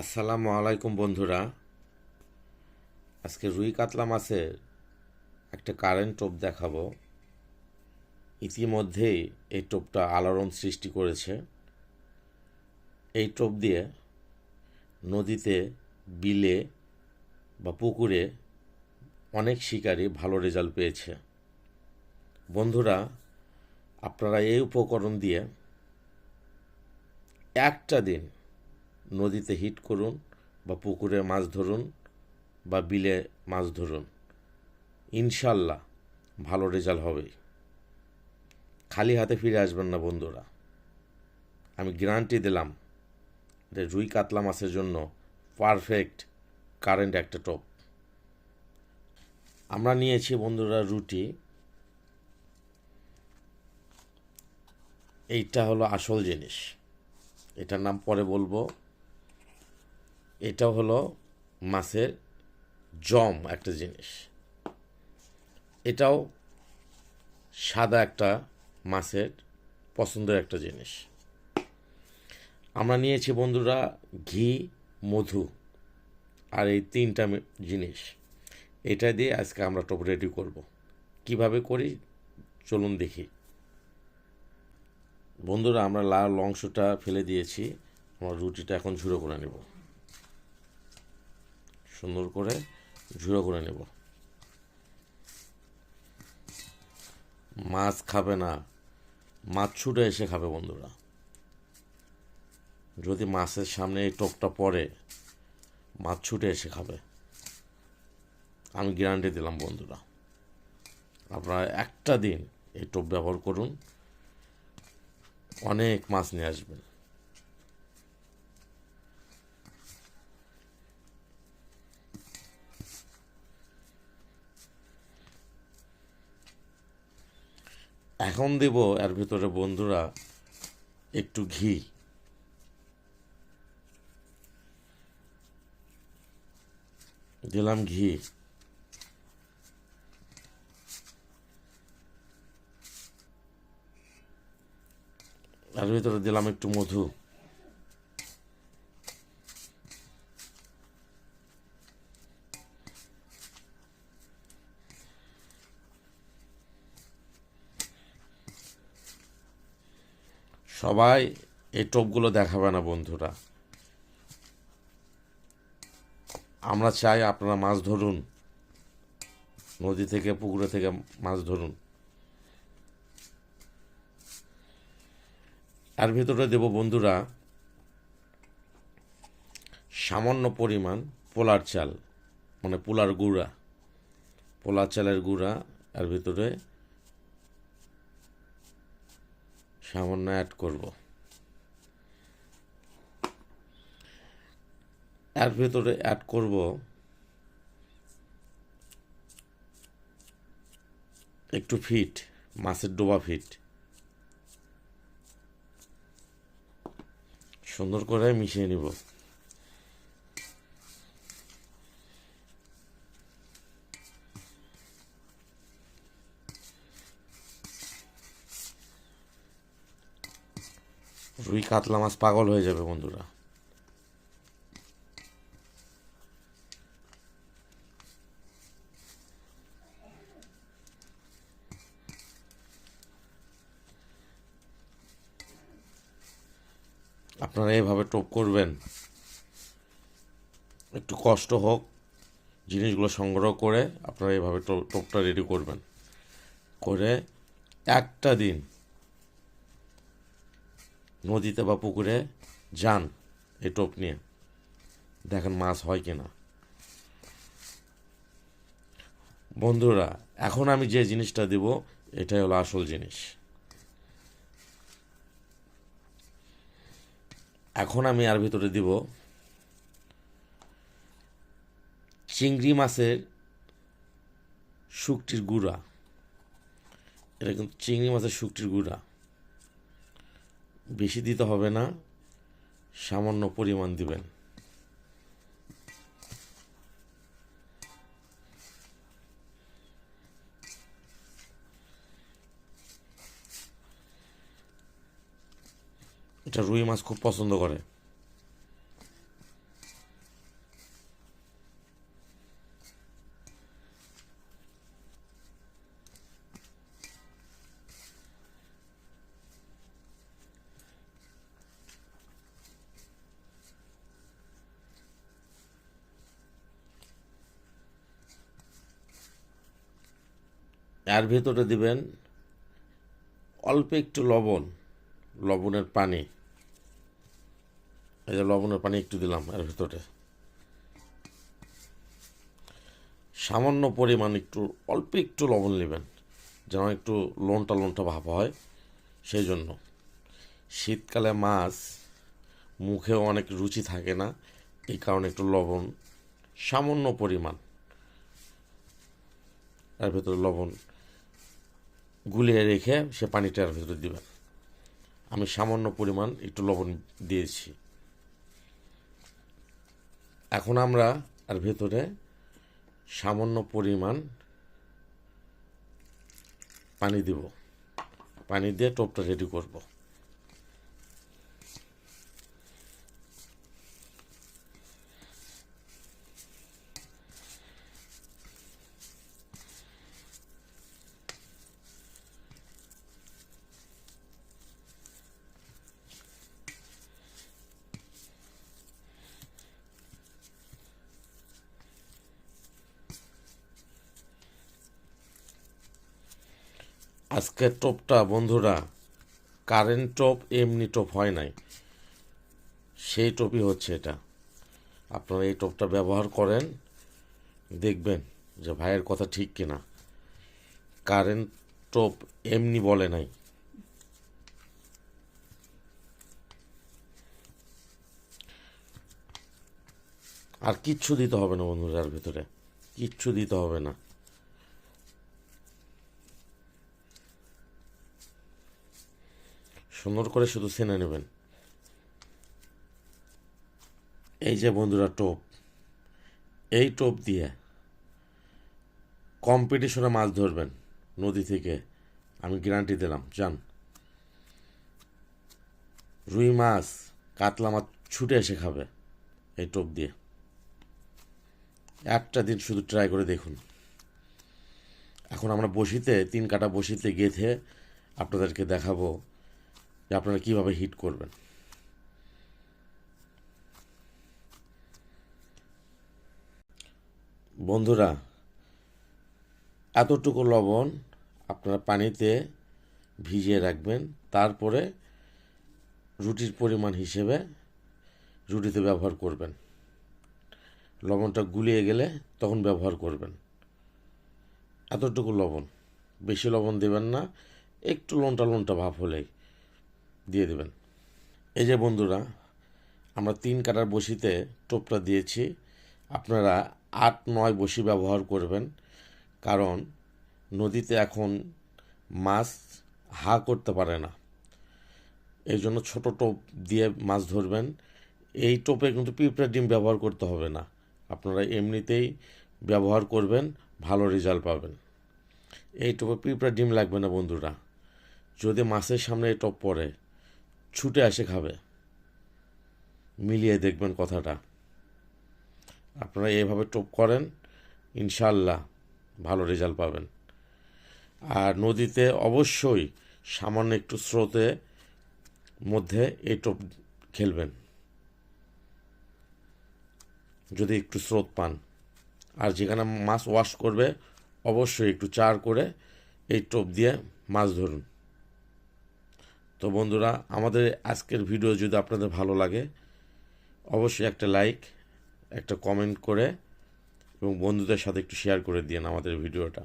আসসালামু আলাইকুম বন্ধুরা। আজকে রুই কাতলা মাছের একটা কারেন্ট টোপ দেখাবো। ইতিমধ্যেই এই টোপটা আলোড়ন সৃষ্টি করেছে। এই টোপ দিয়ে নদীতে, বিলে বা পুকুরে অনেক শিকারী ভালো রেজাল্ট পেয়েছে। বন্ধুরা, আপনারা এই উপকরণ দিয়ে একটা দিন নদীতে হিট করুন বা পুকুরে মাছ ধরুন বা বিলে মাছ ধরুন। ইনশাল্লাহ ভালো রেজাল্ট হবে। খালি হাতে ফিরে আসবেন না বন্ধুরা। আমি গ্যারান্টি দিলাম যে রুই কাতলা মাছের জন্য পারফেক্ট কারেন্ট একটা টপ। আমরা নিয়েছি বন্ধুরা রুটি। এইটা হলো আসল জিনিস। এটার নাম পরে বলব। এটা হলো মাছের জম একটা জিনিস। এটাও সাদা একটা মাছের পছন্দের একটা জিনিস। আমরা নিয়েছি বন্ধুরা ঘি, মধু আর এই তিনটা জিনিস। এটা দিয়ে আজকে আমরা টপ রেডি করব। কীভাবে করি? চলুন দেখি। বন্ধুরা, আমরা লাল অংশটা ফেলে দিয়েছি। আমরা রুটিটা এখন ঝুড়ো করে নেব। সুন্দর করে ঝুড়ো করে নেব। মাছ খাবে না, মাছ ছুটে এসে খাবে বন্ধুরা। যদি মাছের সামনে এই টোপটা পড়ে, মাছ ছুটে এসে খাবে। আমি গ্যারান্টি দিলাম বন্ধুরা। আপনারা একটা দিন এই টোপ ব্যবহার করুন, অনেক মাছ নিয়ে আসবেন। এখন দেব এর ভিতরে বন্ধুরা একটু ঘি। দিলাম ঘি। এর ভিতরে দিলাম একটু মধু। সবাই এই টোপগুলো দেখাবে না বন্ধুরা। আমরা চাই আপনারা মাছ ধরুন, নদী থেকে, পুকুরে থেকে মাছ ধরুন। এর ভিতরে দেব বন্ধুরা, সামান্য পরিমাণ পোলার চাল মানে পোলার গুঁড়া, পোলার চালের গুঁড়া এর ভিতরে সামান্য অ্যাড করব। এর ভেতরে অ্যাড করব একটু ফিট মাছের ডোবা ফিট সুন্দর করে মিশিয়ে নিব। রুই কাতলা মাছ পাগল হয়ে যাবে বন্ধুরা। আপনারা এভাবে টোপ করবেন, একটু কষ্ট হোক, জিনিসগুলো সংগ্রহ করে আপনারা এভাবে টোপটা রেডি করবেন। করে একটা দিন নদীতে বা পুকুরে যান এই টোপ নিয়ে। দেখেন মাছ হয় কিনা। বন্ধুরা, এখন আমি যে জিনিসটা দিব, এটাই হলো আসল জিনিস। এখন আমি আর ভিতরে দিব চিংড়ি মাছের শুকটির গুঁড়া। এটা কিন্তু চিংড়ি মাছের শুকটির গুঁড়া। বেশি দিতে হবে না সামান্য পরিমাণ দিবেন। এটা রুই মাছ খুব পছন্দ করে। এর ভেতরে দিবেন অল্প একটু লবণ, লবণের পানি। এই যে লবণের পানি একটু দিলাম এর ভেতরে। সামান্য পরিমাণ একটু, অল্প একটু লবণ নেবেন, যেন একটু লোনটা লোনটা ভাব হয়, সেই জন্য। শীতকালে মাছ মুখেও অনেক রুচি থাকে না, এই কারণে একটু লবণ, সামান্য পরিমাণ। এর ভেতরে লবণ গুলিয়ে রেখে সে পানিটার ভিতরে দেবেন আমি সামান্য পরিমাণ একটু লবণ দিয়েছি। এখন আমরা আর ভেতরে সামান্য পরিমাণ পানি দিব। পানি দিয়ে টোপটা রেডি করব। আজকের টোপটা বন্ধুরা কারেন্ট টোপ এমনি টোপ হয় নাই। সেই টোপই হচ্ছে এটা। আপনারা এই টোপটা ব্যবহার করেন, দেখবেন যে ভাইয়ের কথা ঠিক কিনা। কারেন্ট টোপ এমনি বলে নাই। আর কিচ্ছু দিতে হবে না বন্ধুরা ভিতরে। কিচ্ছু দিতে হবে না। সুন্দর করে শুধু ছেনে নেবেন। এই যে বন্ধুরা টোপ, এই টোপ দিয়ে কম্পিটিশনে মাছ ধরবেন নদী থেকে। আমি গ্যারান্টি দিলাম যান রুই মাছ, কাতলা মাছ ছুটে এসে খাবে এই টোপ দিয়ে। একটা দিন শুধু ট্রাই করে দেখুন। এখন আমরা বসিতে, তিন কাটা বসিতে গেঁথে আপনাদেরকে দেখাবো যে আপনারা কীভাবে হিট করবেন। বন্ধুরা, এতটুকু লবণ আপনারা পানিতে ভিজিয়ে রাখবেন, তারপরে রুটির পরিমাণ হিসেবে রুটিতে ব্যবহার করবেন। লবণটা গুলিয়ে গেলে তখন ব্যবহার করবেন। এতটুকু লবণ, বেশি লবণ দেবেন না, একটু লোনটা লোনটা ভাব হলেই। দিয়ে দেবেন। এই যে বন্ধুরা, আমরা তিন কাটার বসিতে টোপটা দিয়েছি। আপনারা আট, নয় বসি ব্যবহার করবেন, কারণ নদীতে এখন মাছ হা করতে পারে না। এই জন্য ছোটো টোপ দিয়ে মাছ ধরবেন। এই টোপে কিন্তু পিঁপড়া ডিম ব্যবহার করতে হবে না। আপনারা এমনিতেই ব্যবহার করবেন, ভালো রেজাল্ট পাবেন। এই টোপে পিঁপড়া ডিম লাগবে না বন্ধুরা। যদি মাছের সামনে এই টপ পড়ে ছুটে আসে খাবে। মিলিয়ে দেখবেন কথাটা। আপনারা এভাবে টোপ করেন ইনশাল্লাহ ভালো রেজাল্ট পাবেন। আর নদীতে অবশ্যই সামান্য একটু স্রোতে মধ্যে এই টোপ খেলবেন। যদি একটু স্রোত পান। আর যেখানে মাছ ওয়াশ করবে, অবশ্যই একটু চার করে এই টোপ দিয়ে মাছ ধরুন। তো বন্ধুরা, আমাদের আজকের ভিডিও যদি আপনাদের ভালো লাগে, অবশ্যই একটা লাইক, একটা কমেন্ট করে এবং বন্ধুদের সাথে একটু শেয়ার করে দিন আমাদের ভিডিওটা।